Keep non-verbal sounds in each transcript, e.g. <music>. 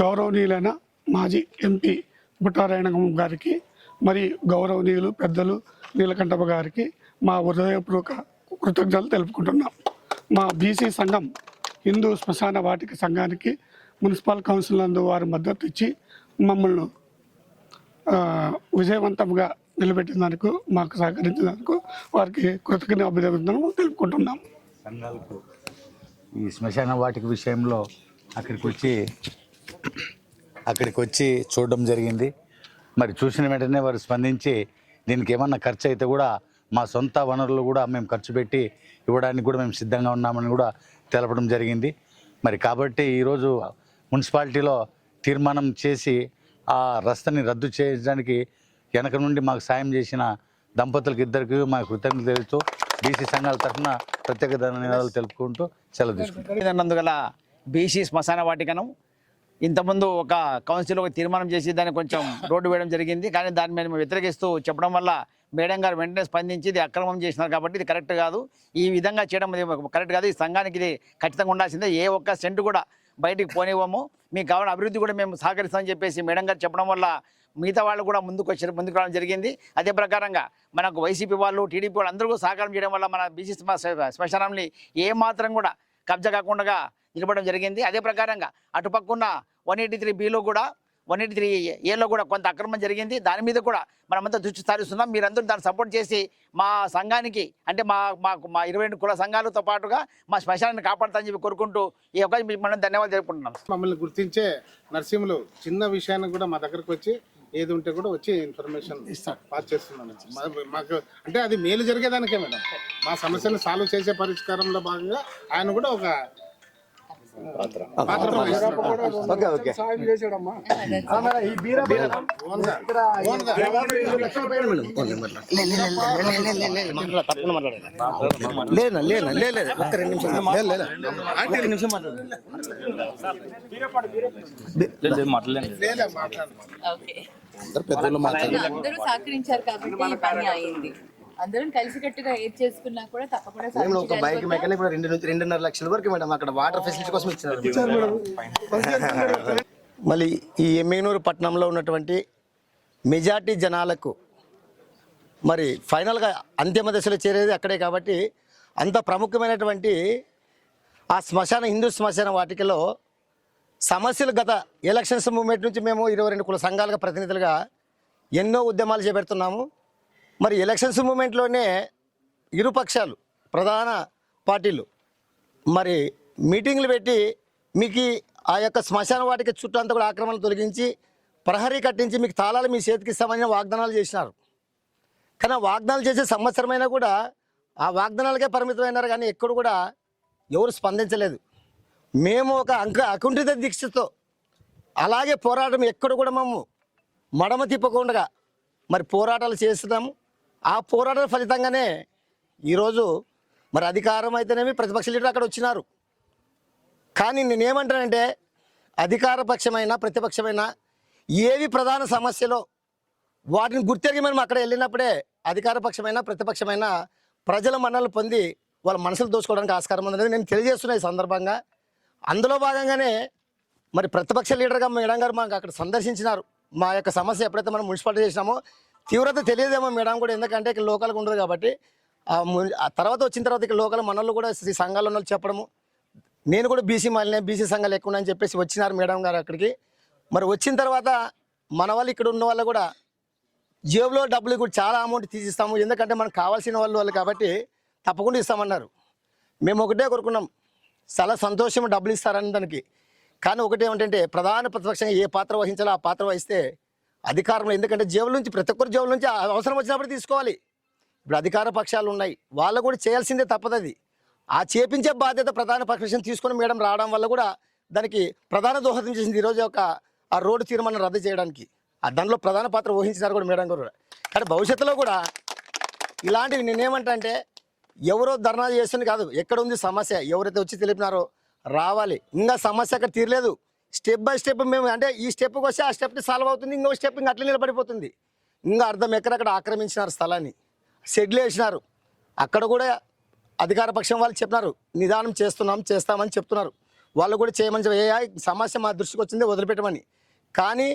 గౌరవనీయులైన మాజీ ఎంపీ బుట్టారాయణగం గారికి మరి గౌరవనీయులు పెద్దలు నీలకంఠప్ప గారికి మా హృదయపూర్వక కృతజ్ఞతలు తెలుపుకుంటున్నాం. మా బీసీ సంఘం హిందూ శ్మశాన వాటిక సంఘానికి మున్సిపల్ కౌన్సిల్ నందు వారు మద్దతు ఇచ్చి మమ్మల్ని విజయవంతంగా నిలబెట్టినందుకు మాకు సహకరించినందుకు వారికి కృతజ్ఞ అభినందనలు తెలుపుకుంటున్నాం. సంఘాలకు ఈ శ్మశాన వాటిక విషయంలో అక్కడికి వచ్చి అక్కడికి వచ్చి చూడడం జరిగింది. మరి చూసిన వెంటనే వారు స్పందించి దీనికి ఏమన్నా ఖర్చు అయితే కూడా మా సొంత వనరులు కూడా మేము ఖర్చు పెట్టి ఇవ్వడానికి కూడా మేము సిద్ధంగా ఉన్నామని కూడా తెలపడం జరిగింది. మరి కాబట్టి ఈరోజు మున్సిపాలిటీలో తీర్మానం చేసి ఆ రస్తని రద్దు చేయడానికి వెనక నుండి మాకు సాయం చేసిన దంపతులకు ఇద్దరికి మా కృతజ్ఞతలు తెలుస్తూ బీసీ సంఘాల తరఫున ప్రత్యేక ధన్యవాదాలు తెలుపుకుంటూ సెలవు తీసుకుంటాం బీసీ శ్మశాన వాటికను ఇంతకుముందు ఒక కౌన్సిల్ ఒక తీర్మానం చేసి దాన్ని కొంచెం <laughs> రోడ్డు వేయడం జరిగింది. కానీ దాన్ని మేము వ్యతిరేకిస్తూ చెప్పడం వల్ల మేడం గారు వెంటనే స్పందించి ఇది అక్రమం చేసినారు కాబట్టి ఇది కరెక్ట్ కాదు. ఈ విధంగా చేయడం కరెక్ట్ కాదు. ఈ సంఘానికి ఇది ఖచ్చితంగా ఉండాల్సిందే. ఏ ఒక్క సెంట్ కూడా బయటికి పోనివ్వము. మీకు కావాలని అభివృద్ధి కూడా మేము సహకరిస్తామని చెప్పేసి మేడం గారు చెప్పడం వల్ల మిగతా వాళ్ళు కూడా ముందుకు వచ్చారు ముందుకు రావడం జరిగింది. అదే ప్రకారంగా మనకు వైసీపీ వాళ్ళు టీడీపీ వాళ్ళు అందరూ సహకారం చేయడం వల్ల మన బీసీ శ్మశానాన్ని ఏ మాత్రం కూడా కబ్జా కాకుండా నిలబడడం జరిగింది. అదే ప్రకారంగా అటుపక్కున్న వన్ ఎయిటీ త్రీ బిలో కూడా వన్ ఎయిటీ త్రీ ఏలో కూడా కొంత అక్రమం జరిగింది. దాని మీద కూడా మనమంతా దృష్టి సారిస్తున్నాం. మీరందరూ దాన్ని సపోర్ట్ చేసి మా సంఘానికి అంటే మా మాకు మా ఇరవై రెండు కుల సంఘాలతో పాటుగా మా శ్మశానాన్ని కాపాడుతామని చెప్పి కోరుకుంటూ ఈ అవకాశం మీకు మనం ధన్యవాదాలు తెలుపుకుంటున్నాం. మమ్మల్ని గుర్తించే నరసింహులు చిన్న విషయానికి కూడా మా దగ్గరకు వచ్చి ఏది ఉంటే కూడా వచ్చి ఇన్ఫర్మేషన్ పాస్ చేస్తున్నాను మాకు అంటే అది మేలు జరిగేదానికే మేడం. మా సమస్యను సాల్వ్ చేసే పరిష్కారంలో భాగంగా ఆయన కూడా ఒక పాత్ర వహిస్తున్నాడు. ఓన్గా. ఓన్గా. లేనా లేనా లేదు ఒక్క రెండు నిమిషం లేదు లేదు ఒక్క నిమిషం మాట్లాడు లేలే, మాట్లాడు. ఓకే అందరు పెద్దలు మాట్లాడారు అందరూ సహకరించారు కాబట్టి అయింది అందరం కలిసికట్టుగా ఏది చేసుకున్నా కూడా తప్పకుండా మేము ఒక బైక్ మెకానిక్ కూడా రెండు నుంచి రెండున్నర లక్షల వరకు మేడం అక్కడ వాటర్ ఫెసిలిటీ కోసం ఇచ్చినారు మళ్ళీ ఈ ఎమ్మిగనూరు పట్టణంలో ఉన్నటువంటి మెజార్టీ జనాలకు మరి ఫైనల్గా అంతిమ దశలో చేరేది అక్కడే కాబట్టి అంత ప్రముఖమైనటువంటి ఆ శ్మశాన హిందూ శ్మశాన వాటికలో సమస్యలు గత ఎలక్షన్స్ మూమెంట్ నుంచి మేము ఇరవై రెండు కుల సంఘాలుగా ప్రతినిధులుగా ఎన్నో ఉద్యమాలు చేపడుతున్నాము. మరి ఎలక్షన్స్ మూమెంట్లోనే ఇరుపక్షాలు ప్రధాన పార్టీలు. మరి మీటింగ్లు పెట్టి మీకు ఆ యొక్క శ్మశాన వాటికి చుట్టూ అంతా కూడా ఆక్రమణలు తొలగించి ప్రహరీ కట్టించి మీకు తాళాలు మీ చేతికి ఇస్తామని వాగ్దానాలు చేసినారు. కానీ ఆ వాగ్దానాలు చేసే సంవత్సరమైనా కూడా ఆ వాగ్దానాలకే పరిమితమైనారు కానీ ఎక్కడ కూడా ఎవరు స్పందించలేదు. మేము ఒక అంక అకుంఠిత దీక్షతో అలాగే పోరాటం ఎక్కడ కూడా మేము మడమ తిప్పకుండా మరి పోరాటాలు చేస్తున్నాము. ఆ పోరాటం ఫలితంగానే ఈరోజు మరి అధికారం అయితేనేమి ప్రతిపక్ష లీడర్ అక్కడ వచ్చినారు. కానీ నేనేమంటానంటే అధికార పక్షమైన ప్రతిపక్షమైన ఏవి ప్రధాన సమస్యలో వాటిని గుర్తెరిగి మనం అక్కడ వెళ్ళినప్పుడే అధికార పక్షమైన ప్రతిపక్షమైన ప్రజల మన్నలు పొంది వాళ్ళ మనసులు దోచుకోవడానికి ఆస్కారం ఉందనేది నేను తెలియజేస్తున్నా ఈ సందర్భంగా. అందులో భాగంగానే మరి ప్రతిపక్ష లీడర్గా మేడం గారు మాకు అక్కడ సందర్శించినారు. మా యొక్క సమస్య ఎప్పుడైతే మనం మున్సిపాలిటీ చేసినామో తీవ్రత తెలియదేమో మేడం కూడా ఎందుకంటే ఇక్కడ లోకల్గా ఉండదు కాబట్టి. ఆ తర్వాత వచ్చిన తర్వాత ఇక్కడ లోకల్ మనల్ని కూడా ఈ సంఘాల వాళ్ళు చెప్పడము. నేను కూడా బీసీ మాలినే బీసీ సంఘాలు ఎక్కువ అని చెప్పేసి వచ్చినారు మేడం గారు అక్కడికి. మరి వచ్చిన తర్వాత మన వాళ్ళు ఇక్కడ ఉన్న వాళ్ళు కూడా జేబులో డబ్బులు కూడా చాలా అమౌంట్ తీసిస్తాము. ఎందుకంటే మనకు కావాల్సిన వాళ్ళు వాళ్ళు కాబట్టి తప్పకుండా ఇస్తామన్నారు. మేము ఒకటే కోరుకున్నాం. చాలా సంతోషం డబ్బులు ఇస్తారని దానికి. కానీ ఒకటి ఏమిటంటే ప్రధాన ప్రతిపక్షంగా ఏ పాత్ర వహించాలో ఆ పాత్ర వహిస్తే అధికారంలో ఎందుకంటే జేబుల నుంచి ప్రతి ఒక్కరి జేబుల నుంచి అవసరం వచ్చినప్పుడు తీసుకోవాలి. ఇప్పుడు అధికార పక్షాలు ఉన్నాయి. వాళ్ళు కూడా చేయాల్సిందే తప్పదది. ఆ చేపించే బాధ్యత ప్రధాన పక్షం తీసుకుని మేడం రావడం వల్ల కూడా దానికి ప్రధాన దోహదం చేసింది ఈరోజు ఒక ఆ రోడ్డు తీర్మానం రద్దు చేయడానికి. ఆ దానిలో ప్రధాన పాత్ర వహించినారు కూడా మేడం గారు. కానీ భవిష్యత్తులో కూడా ఇలాంటివి నేనేమంటా అంటే ఎవరో ధర్నా చేస్తుంది కాదు ఎక్కడ ఉంది సమస్య ఎవరైతే వచ్చి తెలిపినారో రావాలి. ఇంకా సమస్య అక్కడ తీరలేదు. స్టెప్ బై స్టెప్ మేము అంటే ఈ స్టెప్కి వస్తే ఆ స్టెప్ని సాల్వ్ అవుతుంది ఇంకో స్టెప్ ఇంకా అట్లా నిలబడిపోతుంది. ఇంకా అర్థం ఎక్కడక్కడ ఆక్రమించినారు స్థలాన్ని. షెడ్లు వేసినారు. అక్కడ కూడా అధికార పక్షం వాళ్ళు చెప్పినారు నిదానం చేస్తున్నాం చేస్తామని చెప్తున్నారు. వాళ్ళు కూడా చేయమని చెప్పి, ఏ సమస్య మా దృష్టికి వచ్చింది వదిలిపెట్టమని. కానీ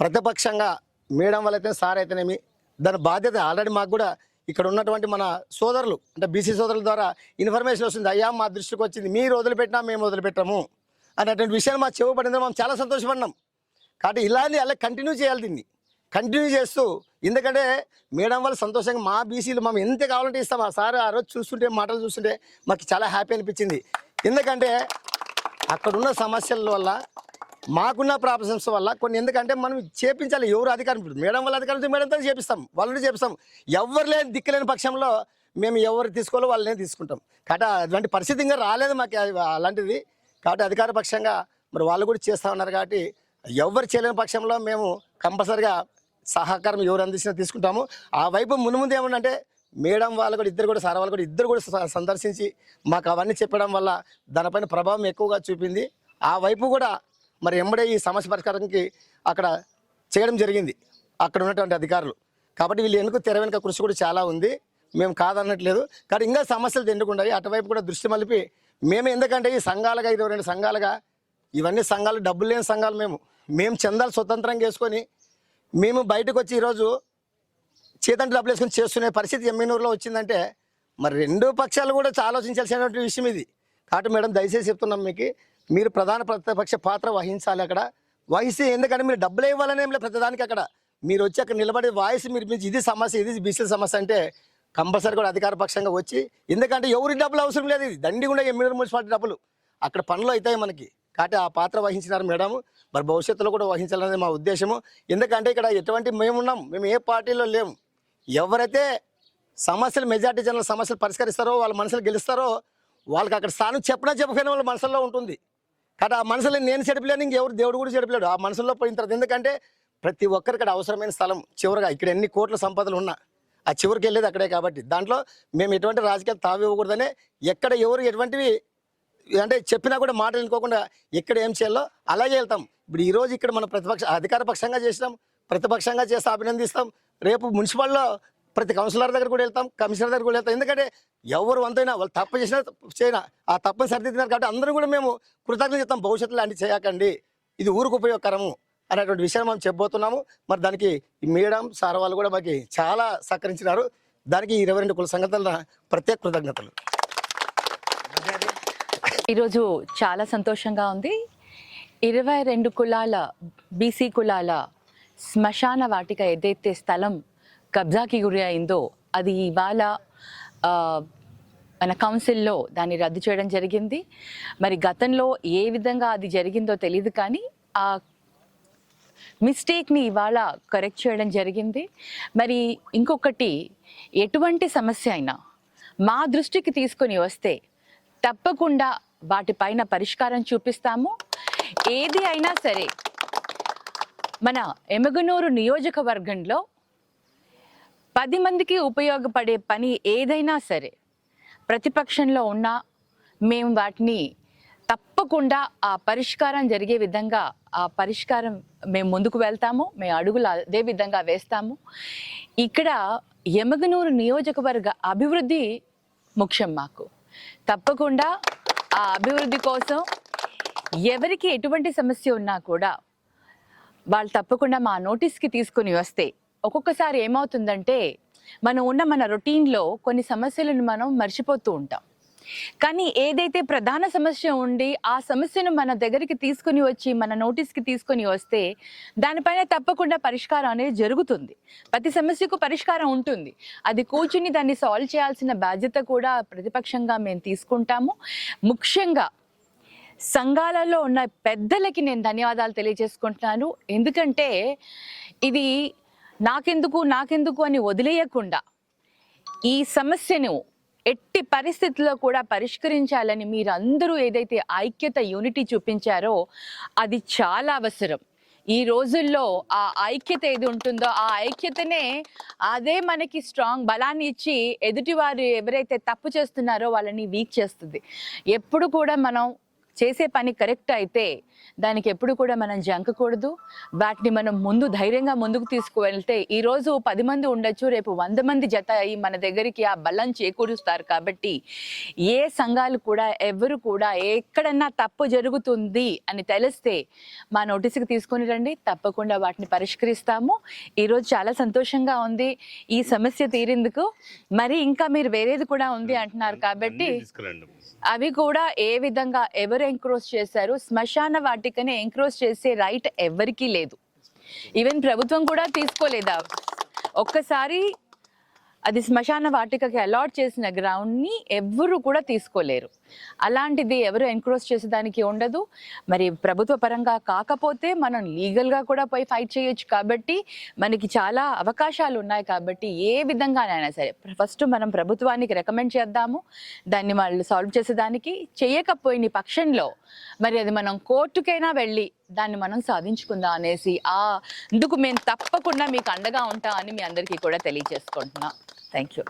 ప్రతిపక్షంగా మేడం వాళ్ళైతే సార్ అయితేనేమి దాని బాధ్యత ఆల్రెడీ మాకు కూడా ఇక్కడ ఉన్నటువంటి మన సోదరులు అంటే బీసీ సోదరుల ద్వారా ఇన్ఫర్మేషన్ వస్తుంది అయ్యా మా దృష్టికి వచ్చింది మీరు వదిలిపెట్టినా మేము వదిలిపెట్టాము. అనేటువంటి విషయాన్ని మా చెవు పడిందని మేము చాలా సంతోషపడినాం. కాబట్టి ఇలానే అలా కంటిన్యూ చేయాలి దీన్ని. కంటిన్యూ చేస్తూ ఎందుకంటే మేడం వాళ్ళు సంతోషంగా మా బీసీలు మనం ఎంత కావాలంటే ఇస్తాం. ఆ సార్ ఆ రోజు చూస్తుంటే మాటలు చూస్తుంటే మాకు చాలా హ్యాపీ అనిపించింది. ఎందుకంటే అక్కడున్న సమస్యల వల్ల మాకున్న ప్రాబ్లమ్స్ వల్ల కొన్ని ఎందుకంటే మనం చేపించాలి. ఎవరు అధికారం మేడం వాళ్ళ అధికారం మేడంతో చేపిస్తాం. వాళ్ళని చేపిస్తాం. ఎవరు లేని దిక్కులేని పక్షంలో మేము ఎవరు తీసుకోవాలో వాళ్ళనే తీసుకుంటాం. కాబట్టి అటువంటి పరిస్థితి ఇంకా రాలేదు మాకు అది- అలాంటిది. కాబట్టి అధికార పక్షంగా మరి వాళ్ళు కూడా చేస్తూ ఉన్నారు కాబట్టి ఎవరు చేయలేని పక్షంలో మేము కంపల్సరిగా సహకారం ఎవరు అందించినా తీసుకుంటాము. ఆ వైపు ముందు ముందు ఏమంటే మేడం వాళ్ళు కూడా ఇద్దరు కూడా సార్ వాళ్ళు కూడా ఇద్దరు కూడా స- సందర్శించి మాకు అవన్నీ చెప్పడం వల్ల దానిపైన ప్రభావం ఎక్కువగా చూపింది. ఆ వైపు కూడా మరి ఎంబడే ఈ సమస్య పరిష్కారానికి అక్కడ చేయడం జరిగింది. అక్కడ ఉన్నటువంటి అధికారులు. కాబట్టి వీళ్ళు ఎందుకు తెర వెనుక కృషి కూడా చాలా ఉంది. మేము కాదన్నట్లేదు కానీ ఇంకా సమస్యలు ఎందుకుంటాయి అటువైపు కూడా దృష్టి మలిపి మేము ఎందుకంటే ఈ సంఘాలుగా ఇరవై రెండు సంఘాలుగా ఇవన్నీ సంఘాలు డబ్బులు లేని సంఘాలు మేము. మేము చందాలు స్వతంత్రంగా వేసుకొని మేము బయటకు వచ్చి ఈరోజు చేతంటి డబ్బులు వేసుకొని చేసుకునే పరిస్థితి ఎమ్మెనూరులో వచ్చిందంటే మరి రెండు పక్షాలు కూడా ఆలోచించాల్సినటువంటి విషయం ఇది. కాబట్టి మేడం దయచేసి చెప్తున్నాం మీకు మీరు ప్రధాన ప్రతిపక్ష పాత్ర వహించాలి అక్కడ. వహిస్తే ఎందుకంటే మీరు డబ్బులు ఇవ్వాలనే ప్రతిదానికి అక్కడ. మీరు వచ్చి అక్కడ నిలబడి వాయిస్ మీరు ఇది సమస్య ఇది బీసీల సమస్య అంటే కంపల్సరీ కూడా అధికార పక్షంగా వచ్చి ఎందుకంటే ఎవరి డబ్బులు అవసరం లేదు ఇది. దండిగుండా ఎమ్మెల్యే మున్సిపాలిటీ డబ్బులు. అక్కడ పనులు అవుతాయి మనకి. కాబట్టి ఆ పాత్ర వహించినారు మేడం. మరి భవిష్యత్తులో కూడా వహించాలనేది మా ఉద్దేశము. ఎందుకంటే ఇక్కడ ఎటువంటి మేమున్నాం మేము ఏ పార్టీలో లేము. ఎవరైతే సమస్యలు మెజార్టీ జనరల్ సమస్యలు పరిష్కరిస్తారో వాళ్ళ మనసులు గెలుస్తారో వాళ్ళకి అక్కడ స్థానం చెప్పినా చెప్పకపోయినా వాళ్ళ మనసులో ఉంటుంది. కాబట్టి ఆ మనసులో నేను చెడిపలేను ఇంకెవరు దేవుడు కూడా చెడిపలేడు. ఆ మనసులో పోయిన తర్వాత ఎందుకంటే ప్రతి ఒక్కరికి ఇక్కడ అవసరమైన స్థలం చివరిగా ఇక్కడ ఎన్ని కోట్ల సంపదలు ఉన్నా ఆ చివరికి వెళ్ళేది అక్కడే కాబట్టి. దాంట్లో మేము ఎటువంటి రాజకీయాలు తావివ్వకూడదని ఎక్కడ ఎవరు ఎటువంటివి అంటే చెప్పినా కూడా మాటలు వినుకోకుండా ఎక్కడ ఏం చేయాలో అలాగే వెళ్తాం. ఇప్పుడు ఈరోజు ఇక్కడ మన ప్రతిపక్ష అధికార పక్షంగా చేసినాం. ప్రతిపక్షంగా చేస్తే అభినందిస్తాం. రేపు మున్సిపల్లో ప్రతి కౌన్సిలర్ దగ్గర కూడా వెళ్తాం. కమిషనర్ దగ్గర కూడా వెళ్తాం. ఎందుకంటే ఎవరు వంతైనా వాళ్ళు తప్పు చేసినా చేయనా. ఆ తప్పని సరిదిద్దినారు కాబట్టి అందరూ కూడా మేము కృతజ్ఞత చెప్తాం. భవిష్యత్తులో అంటే చేయకండి. ఇది ఊరికి ఉపయోగకరము. అనేటువంటి విషయాన్ని మనం చెప్పబోతున్నాము. మరి దానికి మేడం సార్ వాళ్ళు కూడా మాకు చాలా సహకరించినారు. దానికి ఇరవై రెండు కుల సంఘటనల ప్రత్యేక కృతజ్ఞతలు. ఈరోజు చాలా సంతోషంగా ఉంది. ఇరవై రెండు కులాల బీసీ కులాల శ్మశాన వాటిక ఏదైతే స్థలం కబ్జాకి గురి అయిందో అది ఇవాళ మన కౌన్సిల్లో దాన్ని రద్దు చేయడం జరిగింది. మరి గతంలో ఏ విధంగా అది జరిగిందో తెలియదు కానీ ఆ మిస్టేక్ని ఇవాళ కరెక్ట్ చేయడం జరిగింది. మరి ఇంకొకటి ఎటువంటి సమస్య అయినా మా దృష్టికి తీసుకొని వస్తే తప్పకుండా వాటిపైన పరిష్కారం చూపిస్తాము. ఏది అయినా సరే మన ఎమగనూరు నియోజకవర్గంలో పది మందికి ఉపయోగపడే పని ఏదైనా సరే ప్రతిపక్షంలో ఉన్నా మేము వాటిని తప్పకుండా ఆ పరిష్కారం జరిగే విధంగా ఆ పరిష్కారం మేము ముందుకు వెళ్తాము మేము అడుగులు అదే విధంగా వేస్తాము. ఇక్కడ యమగనూరు నియోజకవర్గ అభివృద్ధి ముఖ్యం మాకు. తప్పకుండా ఆ అభివృద్ధి కోసం ఎవరికి ఎటువంటి సమస్య ఉన్నా కూడా వాళ్ళు తప్పకుండా మా నోటీస్కి తీసుకుని వస్తే ఒక్కొక్కసారి ఏమవుతుందంటే మనం ఉన్న మన రొటీన్లో కొన్ని సమస్యలను మనం మర్చిపోతూ ఉంటాం. కానీ ఏదైతే ప్రధాన సమస్య ఉండి ఆ సమస్యను మన దగ్గరికి తీసుకుని వచ్చి మన నోటీస్కి తీసుకొని వస్తే దానిపైన తప్పకుండా పరిష్కారం అనేది జరుగుతుంది. ప్రతి సమస్యకు పరిష్కారం ఉంటుంది. అది కూర్చుని దాన్ని సాల్వ్ చేయాల్సిన బాధ్యత కూడా ప్రతిపక్షంగా మేము తీసుకుంటాము. ముఖ్యంగా సంఘాలలో ఉన్న పెద్దలకి నేను ధన్యవాదాలు తెలియజేసుకుంటున్నాను. ఎందుకంటే ఇది నాకెందుకు నాకెందుకు అని వదిలేయకుండా ఈ సమస్యను ఎట్టి పరిస్థితుల్లో కూడా పరిష్కరించాలని మీరందరూ ఏదైతే ఐక్యత యూనిటీ చూపించారో అది చాలా అవసరం. ఈ రోజుల్లో ఆ ఐక్యత ఏది ఉంటుందో ఆ ఐక్యతనే అదే మనకి స్ట్రాంగ్ బలాన్ని ఇచ్చి ఎదుటివారు ఎవరైతే తప్పు చేస్తున్నారో వాళ్ళని వీక్ చేస్తుంది. ఎప్పుడు కూడా మనం చేసే పని కరెక్ట్ అయితే దానికి ఎప్పుడు కూడా మనం జంకకూడదు వాటిని మనం ముందు ధైర్యంగా ముందుకు తీసుకువెళ్తే ఈ రోజు పది మంది ఉండొచ్చు రేపు వంద మంది జత అయ్యి మన దగ్గరికి ఆ బలం చేకూరుస్తారు కాబట్టి ఏ సంఘాలు కూడా ఎవరు కూడా ఎక్కడన్నా తప్పు జరుగుతుంది అని తెలిస్తే మా నోటీస్కి తీసుకొని రండి. తప్పకుండా వాటిని పరిష్కరిస్తాము. ఈరోజు చాలా సంతోషంగా ఉంది. ఈ సమస్య తీరేందుకు. మరి ఇంకా మీరు వేరేది కూడా ఉంది అంటున్నారు కాబట్టి అవి కూడా ఏ విధంగా ఎవరు ఎంక్రోచ్ చేశారు? శ్మశాన వాటికని ఎంక్రోచ్ చేసే రైట్ ఎవరికీ లేదు. ఈవెన్ ప్రభుత్వం కూడా తీసుకోలేదా? ఒక్కసారి అది శ్మశాన వాటికకి అలాట్ చేసిన గ్రౌండ్ని ఎవ్వరు కూడా తీసుకోలేరు. అలాంటిది ఎవరు ఎంక్రోచ్ చేసేదానికి ఉండదు. మరి ప్రభుత్వ పరంగా కాకపోతే మనం లీగల్గా కూడా పోయి ఫైట్ చేయొచ్చు కాబట్టి మనకి చాలా అవకాశాలు ఉన్నాయి కాబట్టి ఏ విధంగానైనా సరే ఫస్ట్ మనం ప్రభుత్వానికి రికమెండ్ చేద్దాము. దాన్ని వాళ్ళు సాల్వ్ చేసేదానికి చేయకపోయిన పక్షంలో మరి అది మనం కోర్టుకైనా వెళ్ళి దాన్ని మనం సాధించుకుందాం అనేసి ఆ అందుకు మేము తప్పకుండా మీకు అండగా ఉంటాం అని మీ అందరికీ కూడా తెలియజేసుకుంటున్నాం. Thank you